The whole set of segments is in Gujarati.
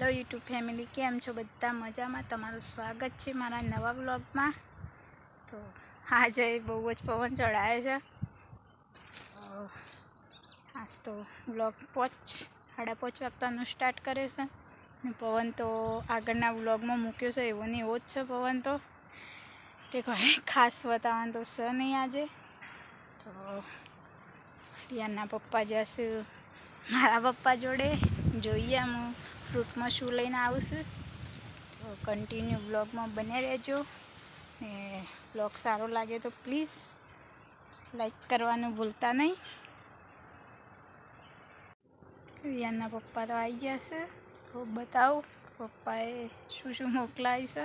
હેલો યુટ્યુબ ફેમિલી, કેમ છો બધા? મજામાં? તમારું સ્વાગત છે મારા નવા બ્લોગમાં તો આજે બહુ જ પવન ચડાયો છે. આજ તો બ્લોગ પોચ, સાડા પાંચ વાગતાનું સ્ટાર્ટ કરે છે. ને પવન તો આગળના બ્લોગમાં મૂક્યો છે, એવો ને એવો જ છે પવન તો. તે કોઈ ખાસ બતાવવાનું તો છે નહીં આજે. તો રિયાના પપ્પા જશે મારા પપ્પા જોડે, જોઈએ હું ફ્રૂટમાં શું લઈને આવું તો કન્ટિન્યુ બ્લોગમાં બને રહેજો. ને બ્લોગ સારો લાગે તો પ્લીઝ લાઈક કરવાનું ભૂલતા નહીં. વિયાનના પપ્પા તો આવી ગયા છે. તો બતાવો, પપ્પાએ શું શું મોકલાયું છે?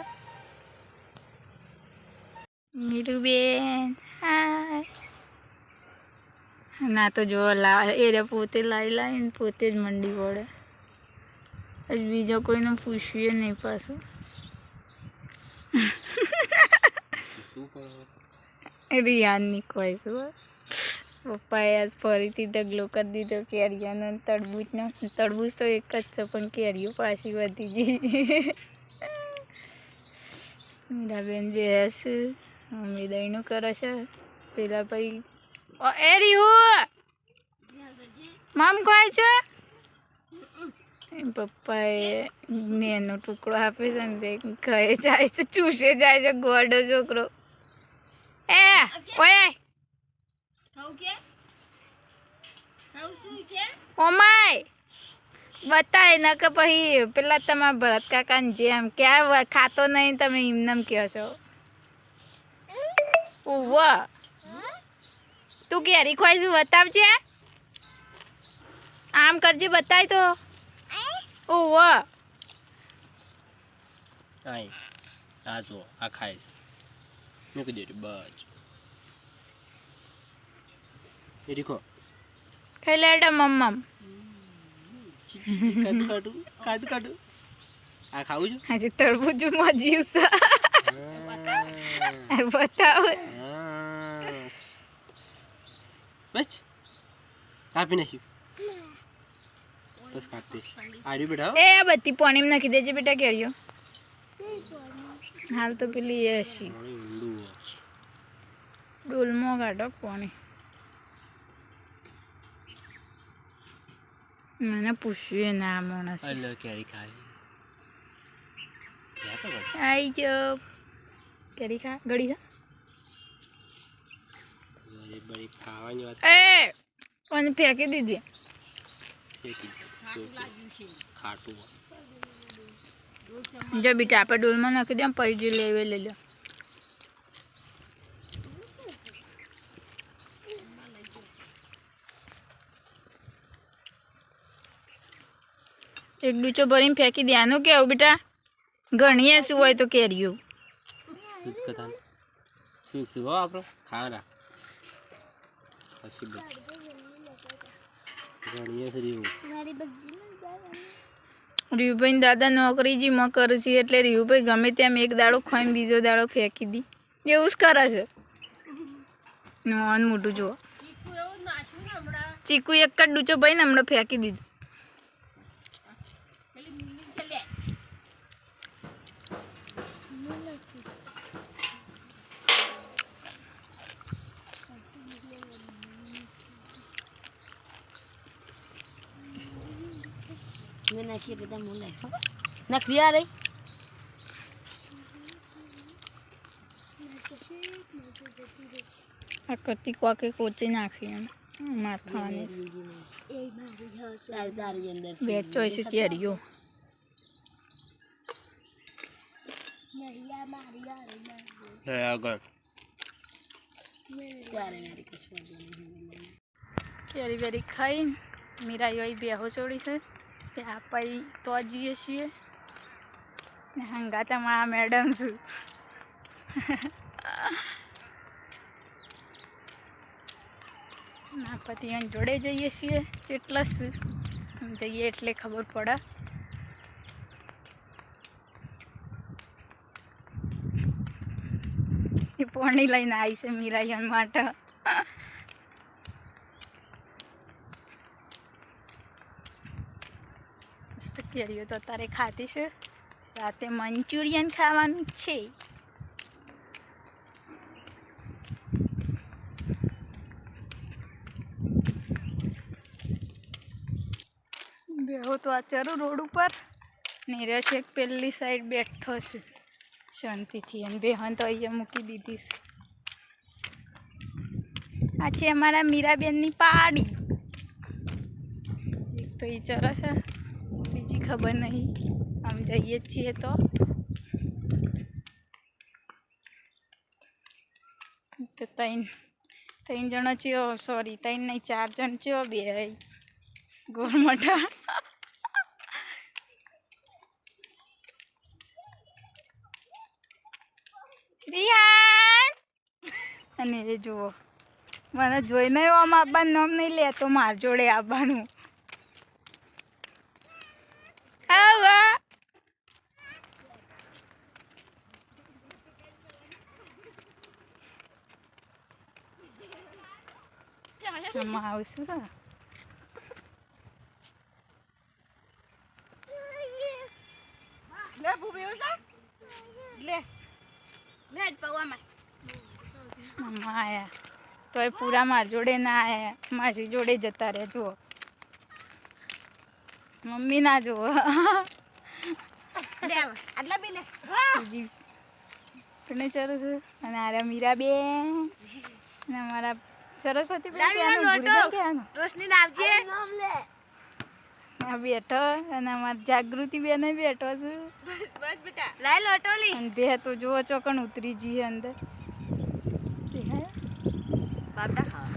મીરુબેન હા ના તો જો લા એ પોતે લાવી લાવીને પોતે જ મંડી પડે બીજો કોઈને પૂછીએ નહીં પાછું રિયાનની કોઈ શું પપ્પાએ આજ ફરીથી ઢગલો કરી દીધો કેરિયાનો તડબૂચનો તડબૂચ તો એક જ છે પણ કેરીઓ પાછી વધી ગઈ મીરાબેન જે હશે મમ્મી દહીંનું કરે છે પેલા ભાઈ એરી રીહુ મામ ખાય છે પપ્પાએ નેનો ટુકડો આપે છે ને તે ખાઈ જાય છે, ચૂસે જાય છે, ગોડો છોકરો. એ, ઓય ઓમાય, બતાય ન કે પછી પેલા તમારા ભરત કાકાને જેમ ક્યાં ખાતો નહીં તમે એમને કહો છો. ઉવ્વ તું ક્યારે ખોઈ છું બતાવજે. આમ કરજે, બતાય તો. ઓવ આય આ જો આ ખાય છે. મૂકી દે બસ. એ રીખો. ખાઈ લેડે મમ્મમ. કાઢું કાઢું આ ખાવું છું? આજે તરબૂચમાં જીવ છે. બતાવ. બસ. કાપી નાખ્યું. બસ કાપતી આર્યું બેટા એ આ બધી પાણીમાં નાખી દેજે બેટા કેરીઓ હાલ તો પેલી એ હશી. ડોલમાં કાઢો પાણી મને પૂછ્યું ના માણસ આ કેરી ખાય. આઈ ગયો કેરી ખા ગળી ખા ખાવાની વાત એ પણ ફેંકી દીધી ફેંકી. જો, જો. ખાટું હો. જો બેટા, આપણે ડોલમાં નાખી દે પછી જે લેવે લઈ લો. એક ડૂચો ભરીને ફેંકી દેવાનું કેવું બેટા? ગણીએ શું હોય તો કેરીઓ. શુદ્ધ કથા શું શું હો આપણે? ખાવાના પછી રીવુભાઈ દાદા નોકરી જીમાં મકર છે એટલે રીવુભાઈ ગમે તેમ એક દાડો ખાઈને બીજો દાડો ફેંકી દી. એવું જ કરે છે. નોન મોટું જુઓ. ચીકુ એક જ ડૂચો ભાઈ ને હમણાં ફેંકી દીધું. નાખી રે આ કતી કોકે કોચી નાખી એમ. માથાની. વેચો છે. કશું કેરી વેરી ખાઈ મીરાઈ બેહો ચોડી છે. તે આપાઈ તો જઈએ છીએ. હંગાતા મારા મેડમ છું. ના પતિ અહીં જોડે જઈએ છીએ. જેટલા જઈએ એટલે ખબર પડે. એ પોણી લઈને આવી છે મીરા માટે. કેરીઓ તો અત્યારે ખાતી છે? રાતે મંચુરિયન ખાવાનું છે. બેહો તો આ ચરું રોડ ઉપર નીરજ એક પેલી સાઈડ બેઠો છે શાંતિથી અને બેહન તો અહીંયા મૂકી દીધી છે. આ છે અમારા મીરાબેનની પાડી. એક તો એ ચરો છે. બીજી ખબર નહીં. આમ જઈએ છીએ તો. ત્રણ ત્રણ જણો ચિયો સોરી ત્રણ નહીં, ચાર જણ ચિયો બે ગોરમઠા રિયાન અને એ જુઓ. મને જોઈને આમ આવવાનું નામ નહીં લે, તો માર જોડે આવવાનું આવા આમાં આવશું ને લે ભૂપી ઉસા લે. લે પવામાં. આમાં આયા. તોય પૂરા માર જોડે ના આયા. માસી જોડે જતા રહ્યા જુઓ. મમ્મી ના જુઓ. આટલા બી લે. છે? અને આરા મીરાબેન. અને અમારા સરસ્વતી? રોશની નાવજે નામ લે. આ બેઠો અને અમારી જાગૃતિ બેન બેઠો છું. બસ બસ બેટા. લાઈ લોટોલી અને બે તો જુઓ ચોકણ ઉતરી જઈએ અંદર? બાપડા ખાવા.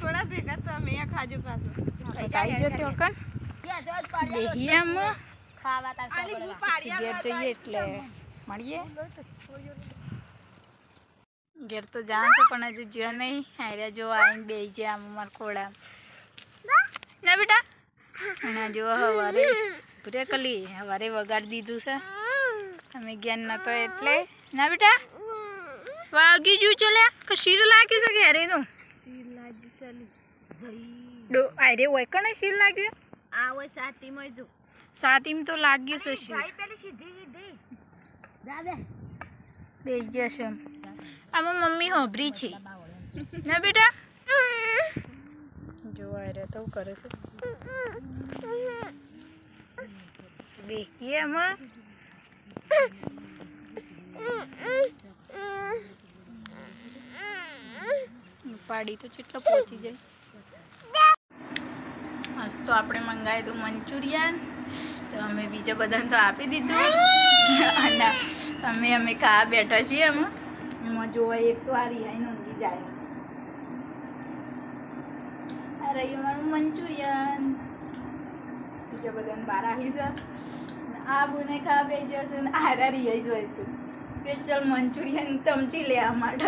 થોડા ભેગા તમે ખાજો પાછો. ખાઈ જો ચોકણ ખાવા તાર પછી ઘેર જઈએ એટલે મળીએ. ઘેર તો જાણ છે પણ હજુ જ્યો નહીં. હાર્યા જો આવીને બે જાય આમ અમારા ખોડા ના બેટા. અને જો સવારે ભૂરે કલી સવારે વગાડી દીધું છે. અમે જ્ઞાન તો એટલે. ના બેટા? વાગી જુ ચલે કે શીર લાગ્યું છે ઘેરે નું ડો આરે હોય કણે શીર લાગ્યું? આ હોય સાતી મોય જો. સાતીમ તો લાગ્યું છે શીર. ભાઈ પેલી સીધી સીધી. જા દે. બે જશે આમાં મમ્મી હોભરી છે. ના બેટા? જોવા રે તો કરે છે? બેહીએ એમાં પાડી તો કેટલો પહોંચી જાય. આજ તો આપણે મંગાવી દઉં મંચુરિયન. તો અમે બીજા બધાને તો આપી દીધું. અને અમે અમે ખા બેઠા છીએ અમે. એમાં જોવા એક તો આ રિહાઈ ઊંઘી જાય. આ રહ્યું અમારું મંચુરિયન. બીજા બધાને આ બુને ખા બે જશે ને આરા રિહાઈ જોઈશું. સ્પેશિયલ મંચુરિયન ચમચી લેવા માટે.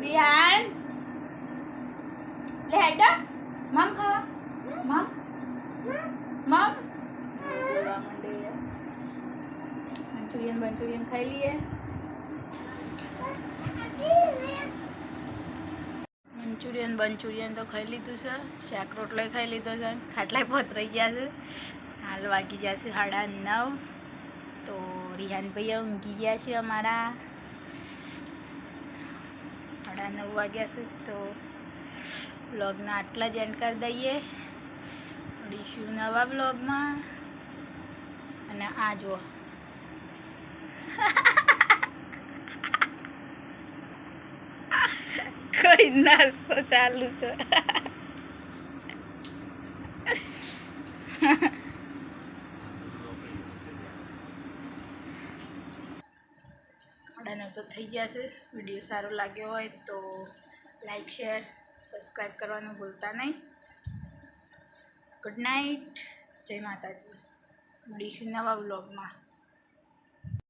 રિહાન. લે હેડા. મમ ખાવા. મમ. મમ. મંચુરિયન મંચુરિયન ખાઈ લઈએ. મંચુરિયન મંચુરિયન તો ખાઈ લીધું છે. શાક રોટલો ખાઈ લીધો છે. ખાટલાય પથરાઈ ગયા છે. હાલ વાગી ગયા છે સાડા નવ. તો રિહાન ભાઈ ઊંઘી ગયા છે અમારા. સાડા નવ વાગ્યા છે તો બ્લોગના આટલા જ એન્ડ કરી દઈએ. મળીશું નવા બ્લોગમાં અને આ જુઓ. કઈ નાસ્તો ચાલુ છે. સાડા તો થઈ ગયા છે. વીડિયો સારો લાગ્યો હોય તો લાઈક, શેર, સબસ્ક્રાઈબ કરવાનું ભૂલતા નહીં. Good night. જય માતાજી. મળીશું નવા વ્લોગમાં.